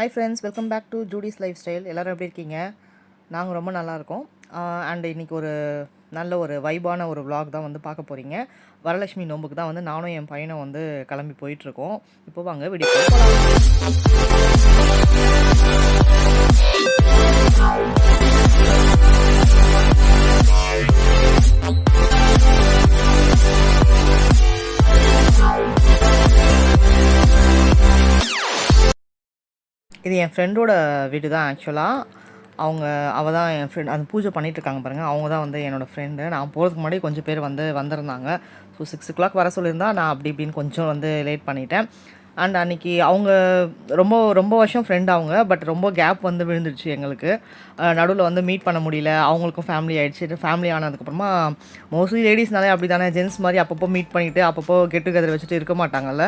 Hi friends welcome back to Judy's life style எல்லோரும் எப்படி இருக்கீங்க? நாங்கள் ரொம்ப நல்லாயிருக்கோம் அண்ட் இன்றைக்கி ஒரு நல்ல ஒரு வைபான ஒரு vlog தான் வந்து பார்க்க போகிறீங்க வரலட்சுமி நோம்புக்கு தான் வந்து நானும் என் பையனும் வந்து கிளம்பி போயிட்டுருக்கோம். இப்போ வாங்க வீடியோ போகலாம் இது என் ஃப்ரெண்டோட வீடு தான் ஆக்சுவலாக அவங்க அவள் தான் என் ஃப்ரெண்ட் அந்த பூஜை பண்ணிகிட்ருக்காங்க இருக்காங்க பாருங்கள் அவங்க தான் வந்து என்னோடய ஃப்ரெண்டு நான் போகிறதுக்கு முன்னாடி கொஞ்சம் பேர் வந்து வந்திருந்தாங்க. ஸோ சிக்ஸ் ஓ கிளாக் வர சொல்லியிருந்தா நான் அப்படி இப்படின்னு கொஞ்சம் வந்து லேட் பண்ணிட்டேன். அண்ட் அன்றைக்கி அவங்க ரொம்ப ரொம்ப வருஷம் ஃப்ரெண்ட் அவங்க பட் ரொம்ப கேப் வந்து விழுந்துடுச்சு எங்களுக்கு. நடுவில் வந்து மீட் பண்ண முடியல. அவங்களுக்கும் ஃபேமிலி ஆகிடுச்சு ஃபேமிலி ஆனதுக்கப்புறமா மோஸ்ட்லி லேடிஸ்னாலே அப்படி தானே ஜென்ஸ் மாதிரி அப்பப்போ மீட் பண்ணிவிட்டு அப்பப்போ கெட் டுகெதர் வச்சுட்டு இருக்க மாட்டாங்கல்ல.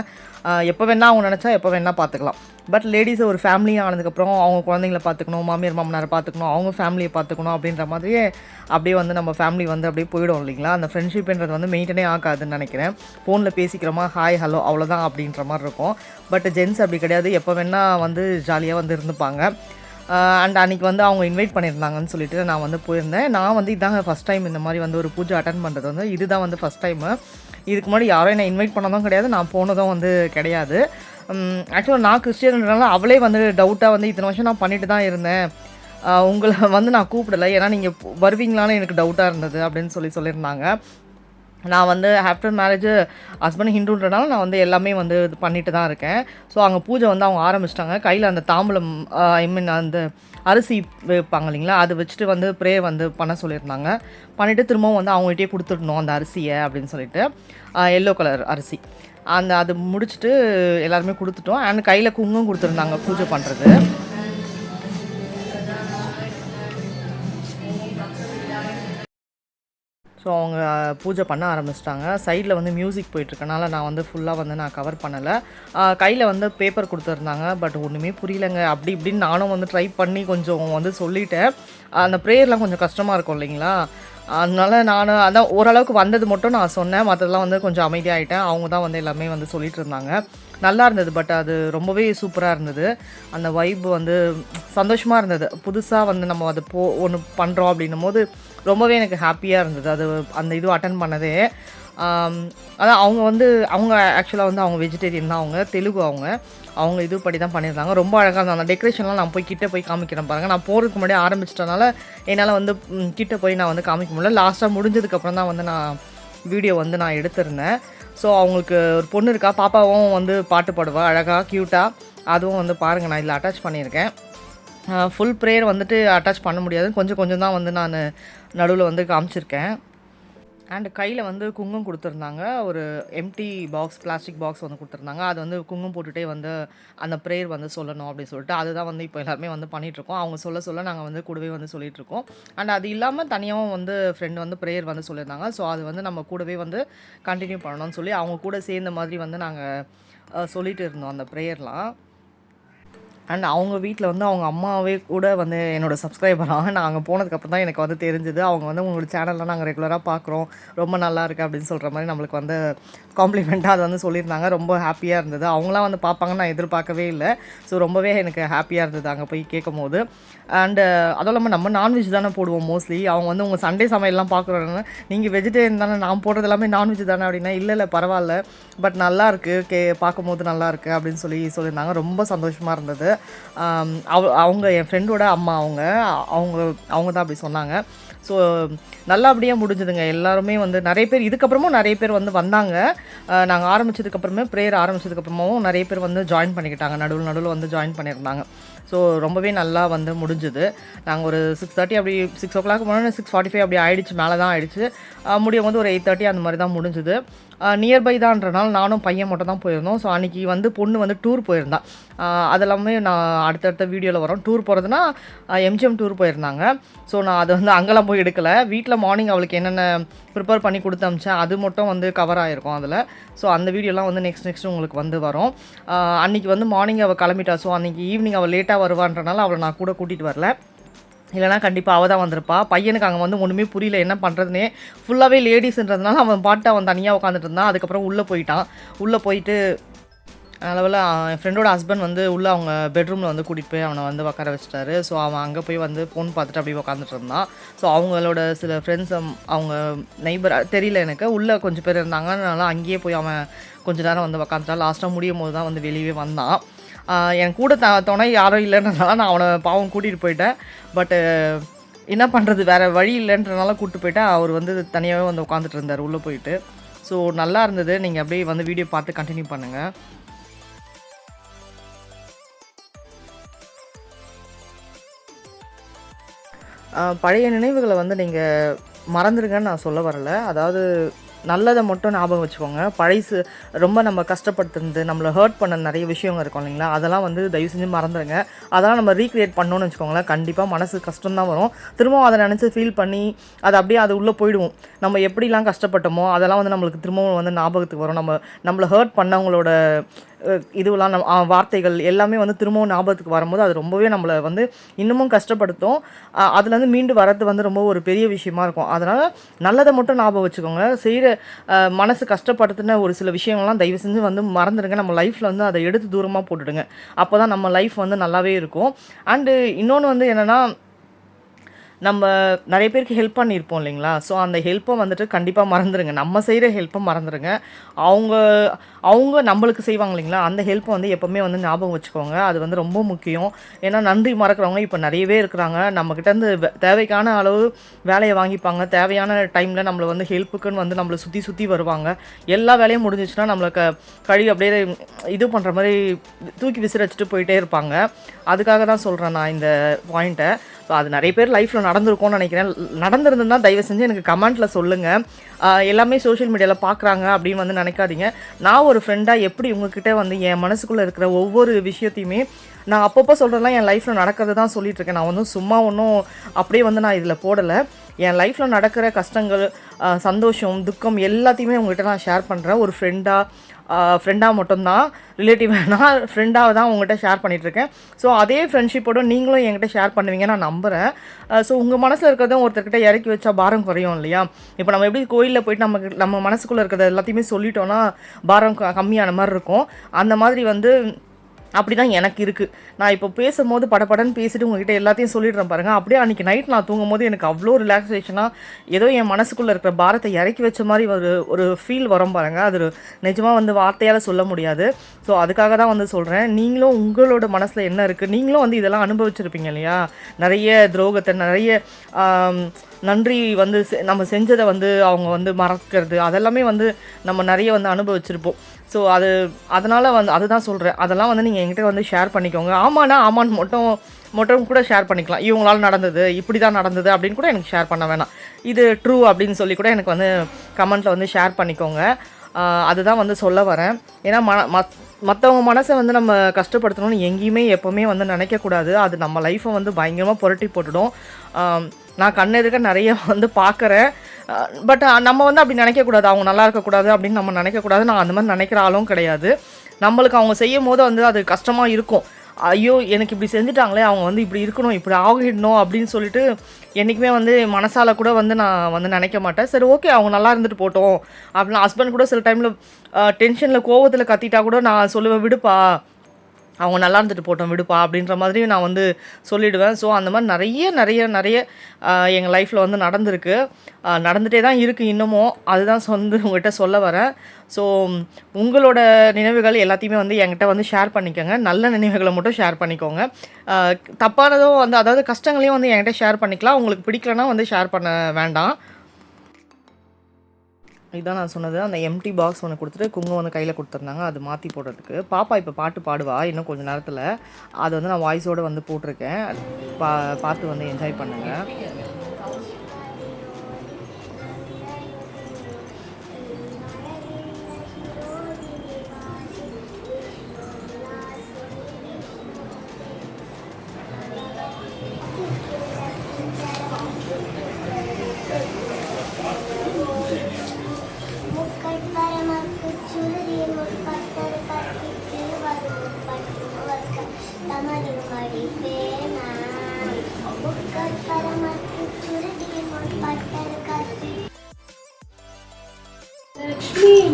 எப்போ வேணால் அவங்க நினச்சா எப்போ வேணால் பார்த்துக்கலாம் பட் லேடிஸை ஒரு ஃபேமிலி ஆனதுக்கப்புறம் அவங்க குழந்தைங்கள பார்த்துக்கணும் மாமியார் மாமனாரை பார்த்துக்கணும் அவங்க ஃபேமிலியை பார்த்துக்கணும் அப்படின்ற மாதிரியே அப்படியே வந்து நம்ம ஃபேமிலி வந்து அப்படியே போயிடும் இல்லைங்களா? அந்த ஃப்ரெண்ட்ஷிப்ன்றது வந்து மெயின்டெனே ஆகாதுன்னு நினைக்கிறேன். ஃபோனில் பேசிக்கிறோமா ஹாய் ஹலோ அவ்வளோதான் அப்படின்ற மாதிரி இருக்கும். பட் ஜென்ஸ் அப்படி கிடையாது. எப்போ வேணால் வந்து ஜாலியாக வந்து இருந்துப்பாங்க. அண்ட் அன்றைக்கி வந்து அவங்க இன்வைட் பண்ணியிருந்தாங்கன்னு சொல்லிட்டு நான் வந்து போயிருந்தேன். நான் வந்து இதாங்க ஃபஸ்ட் டைம் இந்த மாதிரி வந்து ஒரு பூஜை அட்டன் பண்ணுறது வந்து. இதுதான் வந்து ஃபஸ்ட் டைமு இதுக்கு முன்னாடி யாரும் என்னை இன்வைட் பண்ணதும் கிடையாது. நான் போனதும் வந்து கிடையாது. ஆக்சுவலாக நான் கிறிஸ்டியன்றனால அவளே வந்து டவுட்டாக வந்து இத்தனை வருஷம் நான் பண்ணிட்டு தான் இருந்தேன். உங்களை வந்து நான் கூப்பிடலை. ஏன்னா நீங்கள் வருவீங்களான்னு எனக்கு டவுட்டாக இருந்தது அப்படின்னு சொல்லி சொல்லியிருந்தாங்க. நான் வந்து ஆஃப்டர் மேரேஜ் ஹஸ்பண்ட் ஹிந்துன்றனால நான் வந்து எல்லாமே வந்து இது பண்ணிட்டு தான் இருக்கேன். ஸோ அங்கே பூஜை வந்து அவங்க ஆரம்பிச்சிட்டாங்க. கையில் அந்த தாம்பலம் ஐ மீன் அந்த அரிசி வைப்பாங்க இல்லைங்களா? அதை வச்சுட்டு வந்து ப்ரே வந்து பண்ண சொல்லியிருந்தாங்க. பண்ணிவிட்டு திரும்பவும் வந்து அவங்ககிட்டயே கொடுத்துடணும் அந்த அரிசியை அப்படின்னு சொல்லிட்டு. எல்லோ கலர் அரிசி. அந்த அது முடிச்சுட்டு எல்லாருமே கொடுத்துட்டோம். அண்ட் கையில் குங்கும் கொடுத்துருந்தாங்க பூஜை பண்ணுறது ஸோ அவங்க பூஜை பண்ண ஆரம்பிச்சிட்டாங்க. சைடில் வந்து மியூசிக் போயிட்டுருக்கனால நான் வந்து ஃபுல்லாக வந்து நான் கவர் பண்ணலை. கையில் வந்து பேப்பர் கொடுத்துருந்தாங்க பட் ஒன்றுமே புரியலைங்க. அப்படி இப்படின்னு நானும் வந்து ட்ரை பண்ணி கொஞ்சம் வந்து சொல்லிட்டேன். அந்த ப்ரேயர்லாம் கொஞ்சம் கஷ்டமாக இருக்கும் இல்லைங்களா? அதனால நான் அதான் ஓரளவுக்கு வந்தது மட்டும் நான் சொன்னேன். மற்றதெல்லாம் வந்து கொஞ்சம் அமைதியாகிட்டேன் அவங்க தான் வந்து எல்லாமே வந்து சொல்லிட்டு இருந்தாங்க. நல்லா இருந்தது பட் அது ரொம்பவே சூப்பராக இருந்தது. அந்த வைப் வந்து சந்தோஷமாக இருந்தது. புதுசாக வந்து நம்ம அது போ ஒன்று பண்ணுறோம் அப்படின்னும் போது ரொம்பவே எனக்கு ஹாப்பியாக இருந்தது. அது அந்த இது அட்டன் பண்ணதே. அதான் அவங்க வந்து அவங்க ஆக்சுவலாக வந்து அவங்க வெஜிடேரியன் தான் அவங்க தெலுங்கு அவங்க. அவங்க இது படி தான் பண்ணியிருந்தாங்க. ரொம்ப அழகாக இருந்தாங்க அந்த டெக்கரேஷன்லாம் நான் போய் கிட்டே போய் காமிக்கிறேன் பாருங்கள் நான் போகிறதுக்கு முன்னாடி ஆரம்பிச்சிட்டனால என்னால் வந்து கிட்டே போய் நான் வந்து காமிக்க முடியல. லாஸ்ட்டாக முடிஞ்சதுக்கப்புறம் தான் வந்து நான் வீடியோ வந்து நான் எடுத்திருந்தேன். ஸோ அவங்களுக்கு ஒரு பொண்ணு இருக்கா. பாப்பாவும் வந்து பாட்டு பாடுவா. அழகாக க்யூட்டாக அதுவும் வந்து பாருங்கள் நான் இதில் அட்டாச் பண்ணியிருக்கேன். ஃபுல் ப்ரேயர் வந்துட்டு அட்டாச் பண்ண முடியாது. கொஞ்சம் கொஞ்சம் தான் வந்து நான் நடுவில் வந்து காமிச்சிருக்கேன். அண்ட் கையில் வந்து குங்குமம் கொடுத்துருந்தாங்க. ஒரு எம்டி பாக்ஸ் பிளாஸ்டிக் பாக்ஸ் வந்து கொடுத்துருந்தாங்க. அது வந்து குங்குமம் போட்டுகிட்டே வந்து அந்த ப்ரேயர் வந்து சொல்லணும் அப்படின்னு சொல்லிட்டு அதுதான் வந்து இப்போ எல்லாருமே வந்து பண்ணிகிட்ருக்கோம் அவங்க சொல்ல சொல்ல நாங்கள் வந்து கூடவே வந்து சொல்லிகிட்ருக்கோம் அண்ட் அது இல்லாமல் தனியாகவும் வந்து ஃப்ரெண்டு வந்து ப்ரேயர் வந்து சொல்லியிருந்தாங்க. ஸோ அது வந்து நம்ம கூடவே வந்து கண்டினியூ பண்ணணும்னு சொல்லி அவங்க கூட சேர்ந்த மாதிரி வந்து நாங்கள் சொல்லிகிட்டு இருந்தோம் அந்த ப்ரேயர்லாம் அண்ட் அவங்க வீட்டில் வந்து அவங்க அம்மாவே கூட வந்து என்னோடய சப்ஸ்கிரைபராக நான் அங்கே போனதுக்கப்புறம் தான் எனக்கு வந்து தெரிஞ்சுது. அவங்க வந்து உங்களோட சேனலில் நாங்கள் ரெகுலராக பார்க்குறோம் ரொம்ப நல்லா இருக்குது அப்படின்னு சொல்கிற மாதிரி நம்மளுக்கு வந்து காம்ப்ளிமெண்ட்டாக அது வந்து சொல்லியிருந்தாங்க. ரொம்ப ஹாப்பியாக இருந்தது. அவங்களாம் வந்து பார்ப்பாங்கன்னு நான் எதிர்பார்க்கவே இல்லை. ஸோ ரொம்பவே எனக்கு ஹாப்பியாக இருந்தது அங்கே போய் கேட்கும் போது அண்டு அதுவும் இல்லாமல் நம்ம நான்வெஜ் தானே போடுவோம் மோஸ்ட்லி அவங்க வந்து உங்கள் சண்டே சமையல்லாம் பார்க்குறோன்னு நீங்கள் வெஜிடேரியன் தானே நான் போடுறது எல்லாமே நான்வெஜ் தானே அப்படின்னா இல்லை இல்லை பரவாயில்ல. பட் நல்லாயிருக்கு கே பார்க்கும்போது நல்லாயிருக்கு அப்படின்னு சொல்லி சொல்லியிருந்தாங்க. ரொம்ப சந்தோஷமாக இருந்தது. அவ அவங்க என் ஃப்ரெண்டோட அம்மா அவங்க அவங்க அவங்க தான் அப்படி சொன்னாங்க. ஸோ நல்லபடியாக முடிஞ்சதுங்க. எல்லாருமே வந்து நிறைய பேர் இதுக்கப்புறமும் நிறைய பேர் வந்து வந்தாங்க. நாங்கள் ஆரம்பிச்சதுக்கப்புறமே ப்ரேயர் ஆரம்பிச்சதுக்கப்புறமாவும் நிறைய பேர் வந்து ஜாயின் பண்ணிக்கிட்டாங்க. நடுவில் நடுவில் வந்து ஜாயின் பண்ணியிருந்தாங்க. ஸோ ரொம்பவே நல்லா வந்து முடிஞ்சுது. நாங்கள் ஒரு சிக்ஸ் தேர்ட்டி அப்படி சிக்ஸ் ஓ கிளாக் போனோம் சிக்ஸ் ஃபார்ட்டி ஃபைவ் அப்படி ஆயிடுச்சு மேலே தான் ஆயிடுச்சு முடியும் போது ஒரு எயிட் தேர்ட்டி அந்த மாதிரி தான் முடிஞ்சுது. நியர்பை தான்றனால நானும் பையன் மட்டும் தான் போயிருந்தோம். ஸோ அன்றைக்கி வந்து பொண்ணு வந்து டூர் போயிருந்தா. அதெல்லாமே நான் அடுத்தடுத்த வீடியோவில் வரோம். டூர் போகிறதுனா எம்ஜிஎம் டூர் போயிருந்தாங்க. ஸோ நான் அதை வந்து அங்கெல்லாம் போய் எடுக்கலை. வீட்டில் மார்னிங் அவளுக்கு என்னென்ன ப்ரிப்பேர் பண்ணி கொடுத்து அமிச்சேன் அது மட்டும் வந்து கவர் ஆகிருக்கும் அதில். ஸோ அந்த வீடியோலாம் வந்து நெக்ஸ்ட் நெக்ஸ்ட் உங்களுக்கு வந்து வரும். அன்றைக்கி வந்து மார்னிங் அவள் கிளம்பிட்டா. ஸோ அன்றைக்கி ஈவினிங் அவள் லேட்டாக வருவான்றனால அவளை நான் கூட கூட்டிகிட்டு வரல. இல்லைனா கண்டிப்பாக அவள் தான் வந்திருப்பா. பையனுக்கு அங்கே வந்து ஒன்றுமே புரியல என்ன பண்ணுறதுனே ஃபுல்லாகவே லேடிஸ்ன்றதுனால அவன் பாட்டு அவன் தனியாக உட்காந்துட்டு இருந்தான். அதுக்கப்புறம் உள்ளே போயிட்டான். உள்ளே போயிட்டு அளவில் என் ஃப்ரெண்டோட ஹஸ்பண்ட் வந்து உள்ளே அவங்க பெட்ரூமில் வந்து கூட்டிகிட்டு போய் அவனை வந்து உட்கார வச்சிட்டாரு. ஸோ அவன் அங்கே போய் வந்து ஃபோன் பார்த்துட்டு அப்படியே உட்காந்துட்டு இருந்தான். ஸோ அவங்களோட சில ஃப்ரெண்ட்ஸ் அவங்க நெய்பர் தெரியல எனக்கு. உள்ளே கொஞ்சம் பேர் இருந்தாங்க அதனால அங்கேயே போய் அவன் கொஞ்ச நேரம் வந்து உக்காந்துட்டான். லாஸ்ட்டாக முடியும் போது தான் வந்து வெளியே வந்தான். என் கூட த துணை யாரும் இல்லைன்றதுனால நான் அவனை பாவம் கூட்டிகிட்டு போயிட்டேன். பட்டு என்ன பண்ணுறது வேறு வழி இல்லைன்றனால கூப்பிட்டு போயிட்டேன். அவர் வந்து தனியாகவே வந்து உட்காந்துட்டு இருந்தார் உள்ளே போயிட்டு. ஸோ நல்லா இருந்தது. நீங்கள் அப்படியே வந்து வீடியோ பார்த்து கண்டினியூ பண்ணுங்கள் பழைய நினைவுகளை வந்து நீங்கள் மறந்துடுங்கன்னு நான் சொல்ல வரல. அதாவது நல்லதை மட்டும் ஞாபகம் வச்சுக்கோங்க. பழைசு ரொம்ப நம்ம கஷ்டப்படுத்துருந்து நம்மளை ஹர்ட் பண்ண நிறைய விஷயங்கள் இருக்கும் இல்லைங்களா? அதெல்லாம் வந்து தயவு செஞ்சு மறந்துடுங்க அதெல்லாம் நம்ம ரீக்ரியேட் பண்ணோன்னு வச்சுக்கோங்களேன். கண்டிப்பாக மனசு கஷ்டம் தான் வரும். திரும்பவும் அதை நினச்சி ஃபீல் பண்ணி அது அப்படியே அது உள்ளே போயிடுவோம். நம்ம எப்படிலாம் கஷ்டப்பட்டோமோ அதெல்லாம் வந்து நம்மளுக்கு திரும்பவும் வந்து ஞாபகத்துக்கு வரும். நம்ம நம்மளை ஹர்ட் பண்ணவங்களோட இதுவெல்லாம் நம்ம வார்த்தைகள் எல்லாமே வந்து திரும்பவும் ஞாபகத்துக்கு வரும்போது அது ரொம்பவே நம்மளை வந்து இன்னமும் கஷ்டப்படுத்தும். அதுலேருந்து மீண்டு வரது வந்து ரொம்ப ஒரு பெரிய விஷயமா இருக்கும். அதனால் நல்லதை மட்டும் ஞாபகம் வச்சுக்கோங்க. செய்கிற மனசு கஷ்டப்படுத்தின ஒரு சில விஷயங்கள்லாம் தயவு செஞ்சு வந்து மறந்துடுங்க நம்ம லைஃப்பில் வந்து அதை எடுத்து தூரமாக போட்டுடுங்க. அப்போ தான் நம்ம லைஃப் வந்து நல்லாவே இருக்கும். அண்டு இன்னொன்று வந்து என்னென்னா நம்ம நிறைய பேருக்கு ஹெல்ப் பண்ணியிருப்போம் இல்லைங்களா? ஸோ அந்த ஹெல்ப்பை வந்துட்டு கண்டிப்பாக மறந்துடுங்க நம்ம செய்கிற ஹெல்ப்பை மறந்துடுங்க அவங்க அவங்க நம்மளுக்கு செய்வாங்க இல்லைங்களா? அந்த ஹெல்ப்பை வந்து எப்போவுமே வந்து ஞாபகம் வச்சுக்கோங்க. அது வந்து ரொம்ப முக்கியம். ஏன்னா நன்றி மறக்கிறவங்க இப்போ நிறையவே இருக்கிறாங்க. நம்மக்கிட்டேருந்து தேவைக்கான அளவு வேலையை வாங்கிப்பாங்க. தேவையான டைமில் நம்மளை வந்து ஹெல்ப்புக்குன்னு வந்து நம்மளை சுற்றி சுற்றி வருவாங்க. எல்லா வேலையும் முடிஞ்சிச்சுன்னா நம்மளை க கழுவி அப்படியே இது பண்ணுற மாதிரி தூக்கி விசிற வச்சுட்டு போயிட்டே இருப்பாங்க. அதுக்காக தான் சொல்கிறேன் நான் இந்த பாயிண்ட்டை ஸோ அது நிறைய பேர் லைஃப்பில் நடந்திருக்கும்னு நினைக்கிறேன். நடந்திருந்ததுன்னா தயவு செஞ்சு எனக்கு கமெண்ட்டில் சொல்லுங்கள் எல்லாமே சோஷியல் மீடியாவில் பார்க்குறாங்க அப்படின்னு வந்து நினைக்காதீங்க. நான் ஒரு ஃப்ரெண்டாக எப்படி உங்ககிட்ட வந்து என் மனசுக்குள்ளே இருக்கிற ஒவ்வொரு விஷயத்தையுமே நான் அப்பப்போ சொல்கிறதெல்லாம் என் லைஃப்பில் நடக்கிறது தான் சொல்லிகிட்ருக்கேன் நான் வந்து சும்மா ஒன்றும் அப்படியே வந்து நான் இதில் போடலை. என் லைஃப்பில் நடக்கிற கஷ்டங்கள் சந்தோஷம் துக்கம் எல்லாத்தையுமே உங்கள்கிட்ட நான் ஷேர் பண்ணுறேன் ஒரு ஃப்ரெண்டாக ஃப்ரெண்டாக மட்டும்தான் ரிலேட்டிவ் வேணால் ஃப்ரெண்டாக தான் உங்கள்கிட்ட ஷேர் பண்ணிகிட்ருக்கேன் ஸோ அதே ஃப்ரெண்ட்ஷிப்போட நீங்களும் என்கிட்ட ஷேர் பண்ணுவீங்க நான் நம்புகிறேன் ஸோ உங்கள் மனசில் இருக்கிறதும் ஒருத்தர்கிட்ட இறக்கி வச்சா பாரம் குறையும் இல்லையா? இப்போ நம்ம எப்படி கோயிலில் போயிட்டு நமக்கு நம்ம மனசுக்குள்ளே இருக்கிறது எல்லாத்தையுமே சொல்லிட்டோன்னா பாரம் க- கம்மியான மாதிரி இருக்கும். அந்த மாதிரி வந்து அப்படி தான் எனக்கு இருக்குது நான் இப்போ பேசும்போது படப்படன்னு பேசிட்டு உங்ககிட்ட எல்லாத்தையும் சொல்லிடுறேன் பாருங்கள் அப்படியே அன்றைக்கி நைட் நான் தூங்கும் போது எனக்கு அவ்வளோ ரிலாக்ஸேஷனாக ஏதோ என் மனசுக்குள்ளே இருக்கிற பாரத்தை இறக்கி வச்ச மாதிரி ஒரு ஒரு ஃபீல் வரும் பாருங்கள் அது நிஜமாக வந்து வார்த்தையால் சொல்ல முடியாது. ஸோ அதுக்காக தான் வந்து சொல்கிறேன் நீங்களும் உங்களோட மனசில் என்ன இருக்குது நீங்களும் வந்து இதெல்லாம் அனுபவிச்சிருப்பீங்க இல்லையா? நிறைய துரோகத்தை நிறைய நன்றி வந்து செ- நம்ம செஞ்சதை வந்து அவங்க வந்து மறக்கிறது அதெல்லாமே வந்து நம்ம நிறைய வந்து அனுபவிச்சிருப்போம். ஸோ அது அதனால் வந்து அதுதான் சொல்கிறேன் அதெல்லாம் வந்து நீங்கள் என்கிட்ட வந்து ஷேர் பண்ணிக்கோங்க. ஆமாண்ணா ஆமான்னு மட்டும் மட்டும் கூட ஷேர் பண்ணிக்கலாம். இவங்களால நடந்தது இப்படி தான் நடந்தது அப்படின்னு கூட எனக்கு ஷேர் பண்ண வேணாம். இது ட்ரூ அப்படின்னு சொல்லி கூட எனக்கு வந்து கமெண்ட்டில் வந்து ஷேர் பண்ணிக்கோங்க. அதுதான் வந்து சொல்ல வரேன். ஏன்னா மன மத் மற்றவங்க மனசை வந்து நம்ம கஷ்டப்படுத்தணும்னு எங்கேயுமே எப்போவுமே வந்து நினைக்கக்கூடாது. அது நம்ம லைஃப்பை வந்து பயங்கரமாக புரட்டி போட்டுடும். நான் நான் கண்ணெதுக்க நிறைய வந்து பார்க்குறேன். பட் நம்ம வந்து அப்படி நினைக்கக்கூடாது. அவங்க நல்லா இருக்கக்கூடாது அப்படின்னு நம்ம நினைக்கக்கூடாது. நான் அந்த மாதிரி நினைக்கிற ஆளும் கிடையாது. நம்மளுக்கு அவங்க செய்யும் போது வந்து அது கஷ்டமாக இருக்கும். ஐயோ எனக்கு இப்படி செஞ்சுட்டாங்களே அவங்க வந்து இப்படி இருக்கணும் இப்படி ஆகிடணும் அப்படின்னு சொல்லிட்டு என்றைக்குமே வந்து மனசால் கூட வந்து நான் வந்து நினைக்க மாட்டேன். சரி ஓகே அவங்க நல்லா இருந்துட்டு போட்டோம் அப்படின்னு ஹஸ்பண்ட் கூட சில டைமில் டென்ஷனில் கோவத்தில் கத்திட்டா கூட நான் சொல்லுவேன் விடுப்பா அவங்க நல்லா இருந்துட்டு போட்டோம் விடுப்பா அப்படின்ற மாதிரி நான் வந்து சொல்லிடுவேன். ஸோ அந்த மாதிரி நிறைய நிறைய நிறைய எங்கள் லைஃப்பில் வந்து நடந்திருக்கு. நடந்துகிட்டே தான் இருக்குது இன்னமும் அதுதான் வந்து உங்கள்கிட்ட சொல்ல வரேன். ஸோ உங்களோட நினைவுகள் எல்லாத்தையுமே வந்து என்கிட்ட வந்து ஷேர் பண்ணிக்கோங்க. நல்ல நினைவுகளை மட்டும் ஷேர் பண்ணிக்கோங்க. தப்பானதும் வந்து அதாவது கஷ்டங்களையும் வந்து என்கிட்ட ஷேர் பண்ணிக்கலாம். உங்களுக்கு பிடிக்கலனா வந்து ஷேர் பண்ண வேண்டாம். இதான் நான் சொன்னது. அந்த எம்டி பாக்ஸ் ஒன்று கொடுத்துட்டு குங்குமம் வந்து கையில் கொடுத்துருந்தாங்க. அது மாற்றி போடுறதுக்கு. பாப்பா இப்போ பாட்டு பாடுவா இன்னும் கொஞ்சம் நேரத்தில். அது வந்து நான் வாய்ஸோடு வந்து போட்டிருக்கேன். பா பார்த்து வந்து என்ஜாய் பண்ணுங்கள்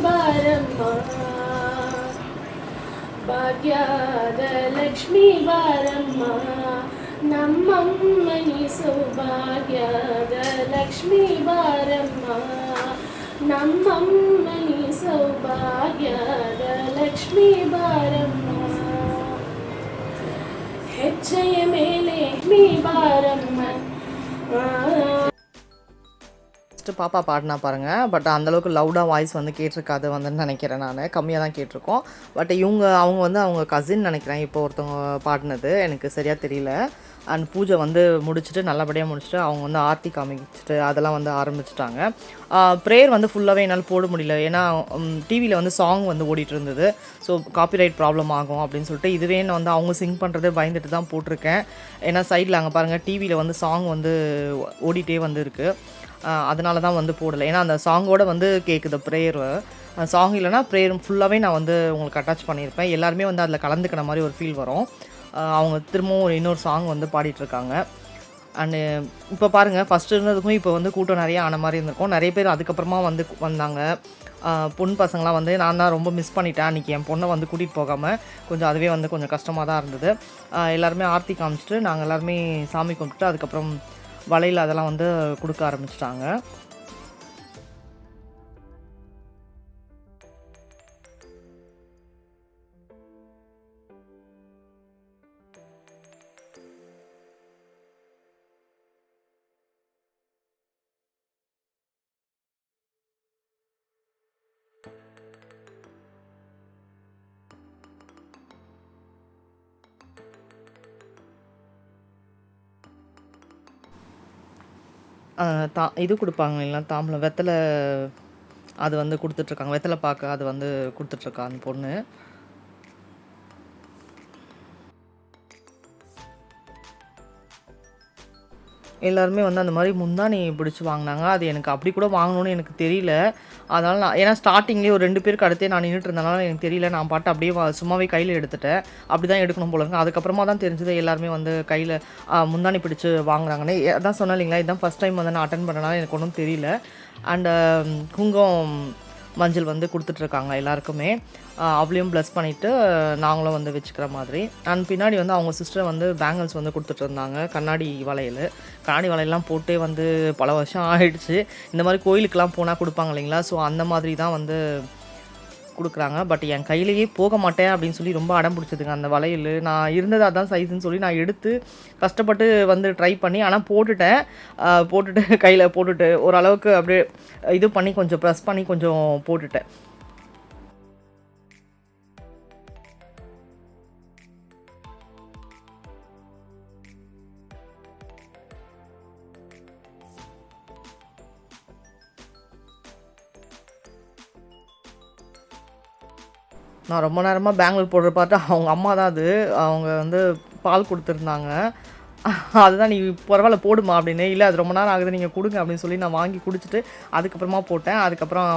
భారమ్మ భాగ్యాద లక్ష్మీ వారమ్మ నమ్మమ్మని సౌభాగ్యాద లక్ష్మీ వారమ్మ నమ్మమ్మని సౌభాగ్యాద లక్ష్మీ వారమ్మ ಹೆಚ್ಚಯ ಮೇಲೆ ಲಕ್ಷ್ಮೀ ಬಾರಮ್ಮ ஃபஸ்ட்டு பாப்பா பாடினா பாருங்கள் பட் அந்தளவுக்கு லவுடாக வாய்ஸ் வந்து கேட்டிருக்காது வந்து நினைக்கிறேன் நான். கம்மியாக தான் கேட்டிருக்கோம். பட் இவங்க அவங்க வந்து அவங்க கசின் நினைக்கிறேன் இப்போ ஒருத்தவங்க பாடினது. எனக்கு சரியாக தெரியல. அண்ட் பூஜை வந்து முடிச்சுட்டு நல்லபடியாக முடிச்சுட்டு அவங்க வந்து ஆர்த்தி காமிச்சிட்டு அதெல்லாம் வந்து ஆரம்பிச்சிட்டாங்க. ப்ரேயர் வந்து ஃபுல்லாகவே என்னால் போட முடியல. ஏன்னா டிவியில் வந்து சாங் வந்து ஓடிட்டு இருந்தது ஸோ காப்பிரைட் ப்ராப்ளம் ஆகும் அப்படின்னு சொல்லிட்டு இதுவே நான் வந்து அவங்க சிங் பண்ணுறது பயந்துட்டு தான் போட்டிருக்கேன். ஏன்னா சைடில் அங்கே பாருங்கள் டிவியில் வந்து சாங் வந்து ஓடிட்டே வந்து இருக்குது அதனால தான் வந்து போடலை. ஏன்னா அந்த சாங்கோட வந்து கேட்குது ப்ரேயர் சாங் இல்லைனா ப்ரேயர் ஃபுல்லாகவே நான் வந்து உங்களுக்கு அட்டாச் பண்ணியிருப்பேன். எல்லாருமே வந்து அதில் கலந்துக்கிற மாதிரி ஒரு ஃபீல் வரும். அவங்க திரும்பவும் ஒரு இன்னொரு சாங் வந்து பாடிட்டுருக்காங்க. அண்டு இப்போ பாருங்கள் ஃபஸ்ட்டு இருந்ததுக்கும் இப்போ வந்து கூட்டம் நிறைய ஆன மாதிரி இருந்திருக்கும். நிறைய பேர் அதுக்கப்புறமா வந்து வந்தாங்க. பொண்ணு பொன் பசங்களாம் வந்து நான் தான் ரொம்ப மிஸ் பண்ணிட்டேன் அன்றைக்கி என் பொண்ணை வந்து கூட்டிகிட்டு போகாமல் கொஞ்சம் அதுவே வந்து கொஞ்சம் கஷ்டமாக தான் இருந்தது. எல்லாருமே ஆர்த்தி காமிச்சிட்டு நாங்கள் எல்லாருமே சாமி கும்பிட்டு அதுக்கப்புறம் வலையில் அதெல்லாம் வந்து கொடுக்க ஆரம்பிச்சிட்டாங்க. தா இது கொடுப்பாங்க இல்லைனா தாம்பலம் வெத்தலை அது வந்து கொடுத்துட்ருக்காங்க. வெத்தலை பார்க்க அது வந்து கொடுத்துட்ருக்கா அந்த பொண்ணு. எல்லாருமே வந்து அந்த மாதிரி முந்தானி பிடிச்சி வாங்கினாங்க. அது எனக்கு அப்படி கூட வாங்கணும்னு எனக்கு தெரியல. அதனால் நான் ஏன்னா ஸ்டார்டிங்லேயே ஒரு ரெண்டு பேருக்கு அடுத்தே நான் நின்றுட்டு இருந்தனால எனக்கு தெரியல. நான் பாட்டு அப்படியே சும்மாவே கையில் எடுத்துட்டேன். அப்படி தான் எடுக்கணும் போல இருக்கு. அதுக்கப்புறமா தான் தெரிஞ்சது எல்லாருமே வந்து கையில் முந்தானி பிடிச்சி வாங்குறாங்கன்னு. அதான் சொன்னேன் இல்லைங்களா? இதுதான் ஃபஸ்ட் டைம் வந்து நான் அட்டன் பண்ணனால எனக்கு ஒன்றும் தெரியல. அண்டு குங்குமம் மஞ்சள் வந்து கொடுத்துட்ருக்காங்க எல்லாருக்குமே. அவளையும் ப்ளஸ் பண்ணிவிட்டு நாங்களும் வந்து வச்சுக்கிற மாதிரி. அண்ட் பின்னாடி வந்து அவங்க சிஸ்டர் வந்து பேங்கிள்ஸ் வந்து கொடுத்துட்டு இருந்தாங்க கண்ணாடி வளையல். கண்ணாடி வளையல்லாம் போட்டே வந்து பல வருஷம் ஆயிடுச்சு. இந்த மாதிரி கோயிலுக்கெலாம் போனால் கொடுப்பாங்க இல்லைங்களா? ஸோ அந்த மாதிரி தான் வந்து கொடுக்குறாங்க. பட் என் கையிலேயே போக மாட்டேன் அப்படின்னு சொல்லி ரொம்ப அடம் பிடிச்சதுங்க. அந்த வளையல் நான் இருந்தது அதான் சைஸ்ன்னு சொல்லி நான் எடுத்து கஷ்டப்பட்டு வந்து ட்ரை பண்ணி ஆனால் போட்டுட்டேன். போட்டுட்டு கையில் போட்டுட்டு ஓரளவுக்கு அப்படியே இது பண்ணி கொஞ்சம் ப்ரெஸ் பண்ணி கொஞ்சம் போட்டுட்டேன். நான் ரொம்ப நேரமாக பெங்களூர் போடுற பார்த்து அவங்க அம்மா தான் அது. அவங்க வந்து பால் கொடுத்துருந்தாங்க. அதுதான் நீ பரவாயில்ல போடுமா அப்படின்னு. இல்லை அது ரொம்ப நேரம் ஆகுது நீங்கள் கொடுங்க அப்படின்னு சொல்லி நான் வாங்கி குடிச்சிட்டு அதுக்கப்புறமா போட்டேன். அதுக்கப்புறம்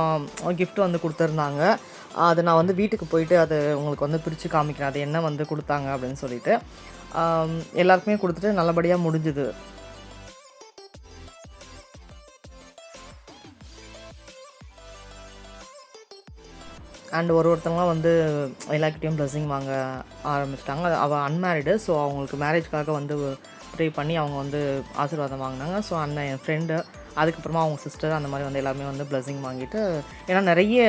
கிஃப்ட் வந்து கொடுத்துருந்தாங்க. அது நான் வந்து வீட்டுக்கு போயிட்டு அது உங்களுக்கு வந்து பிரித்து காமிக்கிறேன். அது என்ன வந்து கொடுத்தாங்க அப்படின்னு சொல்லிட்டு. எல்லாருக்குமே கொடுத்துட்டு நல்லபடியாக முடிஞ்சுது. அண்ட் ஒரு ஒருத்தவங்களாம் வந்து எல்லாக்கிட்டையும் ப்ளஸிங் வாங்க ஆரம்பிச்சிட்டாங்க. அவள் அன்மேரிடு ஸோ அவங்களுக்கு மேரேஜ்க்காக வந்து ப்ரே பண்ணி அவங்க வந்து ஆசீர்வாதம் வாங்கினாங்க. ஸோ அண்ணன் என் ஃப்ரெண்டு அதுக்கப்புறமா அவங்க சிஸ்டர் அந்த மாதிரி வந்து எல்லாருமே வந்து ப்ளஸிங் வாங்கிட்டு ஏன்னா நிறைய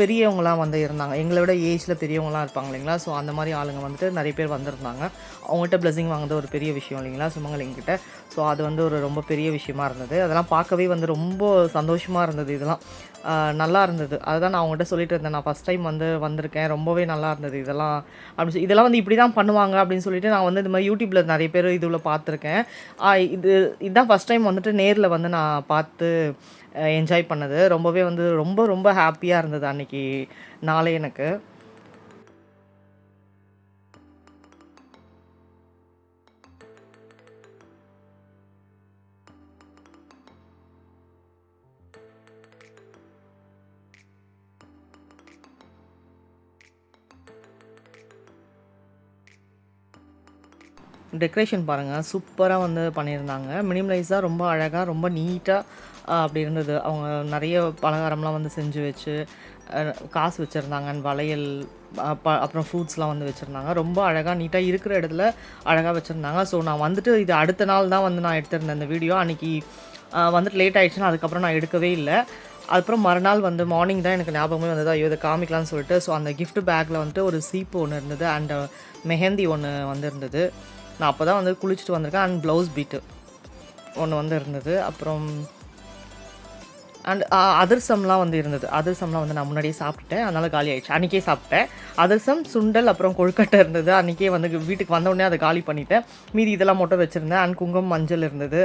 பெரியவங்களாம் வந்து இருந்தாங்க. எங்களை விட ஏஜில் பெரியவங்களாம் இருப்பாங்க இல்லைங்களா? ஸோ அந்த மாதிரி ஆளுங்க வந்துட்டு நிறைய பேர் வந்திருந்தாங்க. அவங்ககிட்ட ப்ளஸிங் வாங்குறது ஒரு பெரிய விஷயம் இல்லைங்களா? சுமங்கலிங்கிட்ட ஸோ அது வந்து ஒரு ரொம்ப பெரிய விஷயமா இருந்தது. அதெல்லாம் பார்க்கவே வந்து ரொம்ப சந்தோஷமாக இருந்தது இதெல்லாம். நல்லா இருந்தது. அதுதான் நான் அவங்ககிட்ட சொல்லிட்டு இருந்தேன். நான் ஃபஸ்ட் டைம் வந்து வந்திருக்கேன். ரொம்பவே நல்லா இருந்தது இதெல்லாம். அப்படி சொல்லி இதெல்லாம் வந்து இப்படி தான் பண்ணுவாங்க அப்படின்னு சொல்லிட்டு நான் வந்து இந்த மாதிரி யூடியூப்பில் நிறைய பேர் இதுவில் பார்த்துருக்கேன். இது இதுதான் ஃபஸ்ட் டைம் வந்துட்டு நேரில் வந்து நான் பார்த்து என்ஜாய் பண்ணது. ரொம்பவே வந்து ரொம்ப ரொம்ப ஹாப்பியாக இருந்தது அன்றைக்கி நாளே எனக்கு. டெக்கரேஷன் பாருங்கள் சூப்பராக வந்து பண்ணியிருந்தாங்க. மினிமலைஸாக ரொம்ப அழகாக ரொம்ப நீட்டாக அப்படி இருந்தது. அவங்க நிறைய பலகாரம்லாம் வந்து செஞ்சு வச்சு காசு வச்சுருந்தாங்க. வளையல் அப்ப- அப்புறம் ஃப்ரூட்ஸ்லாம் வந்து வச்சுருந்தாங்க. ரொம்ப அழகாக நீட்டாக இருக்கிற இடத்துல அழகாக வச்சுருந்தாங்க. ஸோ நான் வந்துட்டு இது அடுத்த நாள் தான் வந்து நான் எடுத்திருந்தேன் இந்த வீடியோ அன்றைக்கி வந்துட்டு லேட் ஆயிடுச்சுன்னா அதுக்கப்புறம் நான் எடுக்கவே இல்லை. அதுக்கப்புறம் மறுநாள் வந்து மார்னிங் தான் எனக்கு ஞாபகமே வந்தது. ஐயோ இதை காமிக்கலாம்னு சொல்லிட்டு. ஸோ அந்த கிஃப்ட் பேக்கில் வந்துட்டு ஒரு சீப்பு ஒன்று இருந்தது. அண்ட் மெஹந்தி ஒன்று வந்து இருந்தது. நான் அப்போ தான் வந்து குளிச்சுட்டு வந்திருக்கேன். அண்ட் ப்ளவுஸ் பீட்டு ஒன்று வந்து இருந்தது. அப்புறம் அண்ட் அதிரசம்லாம் வந்து இருந்தது. அதிரசம்லாம் வந்து நான் முன்னாடியே சாப்பிட்டேன் அதனால் காலி ஆயிடுச்சு. அன்றைக்கே சாப்பிட்டேன். அதிரசம் சுண்டல் அப்புறம் கொழுக்கட்டை இருந்தது. அன்றைக்கே வந்து வீட்டுக்கு வந்தோடனே அதை காலி பண்ணிட்டேன். மீதி இதெல்லாம் மட்டும் வச்சுருந்தேன். அண்ட் குங்குமம் மஞ்சள் இருந்தது.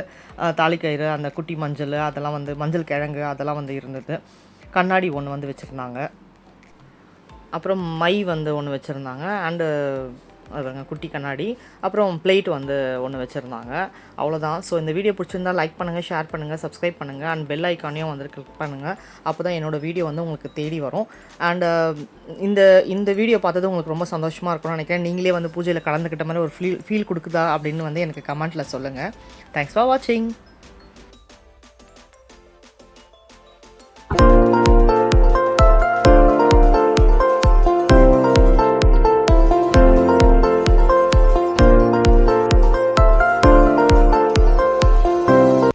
தாலிக்கயிறு அந்த குட்டி மஞ்சள் அதெல்லாம் வந்து மஞ்சள் கிழங்கு அதெல்லாம் வந்து இருந்தது. கண்ணாடி ஒன்று வந்து வச்சுருந்தாங்க. அப்புறம் மை வந்து ஒன்று வச்சுருந்தாங்க. அண்டு அதுங்க குட்டி கண்ணாடி. அப்புறம் பிளேட் வந்து ஒன்று வச்சுருந்தாங்க. அவ்வளோதான் ஸோ இந்த வீடியோ பிடிச்சிருந்தா லைக் பண்ணுங்கள் ஷேர் பண்ணுங்கள் சப்ஸ்கிரைப் பண்ணுங்கள் அண்ட் பெல் ஐக்கானையும் வந்து கிளிக் பண்ணுங்கள் அப்போ தான் என்னோடய வீடியோ வந்து உங்களுக்கு தேடி வரும். அண்டு uh, இந்த இந்த வீடியோ பார்த்தது உங்களுக்கு ரொம்ப சந்தோஷமாக இருக்கும்னு நினைக்கிறேன். நீங்களே வந்து பூஜையில் கலந்துக்கிட்ட மாதிரி ஒரு ஃபீல் ஃபீல் கொடுக்குதா அப்படின்னு வந்து எனக்கு கமெண்ட்டில் சொல்லுங்கள் தேங்க்ஸ் ஃபார் வாட்சிங்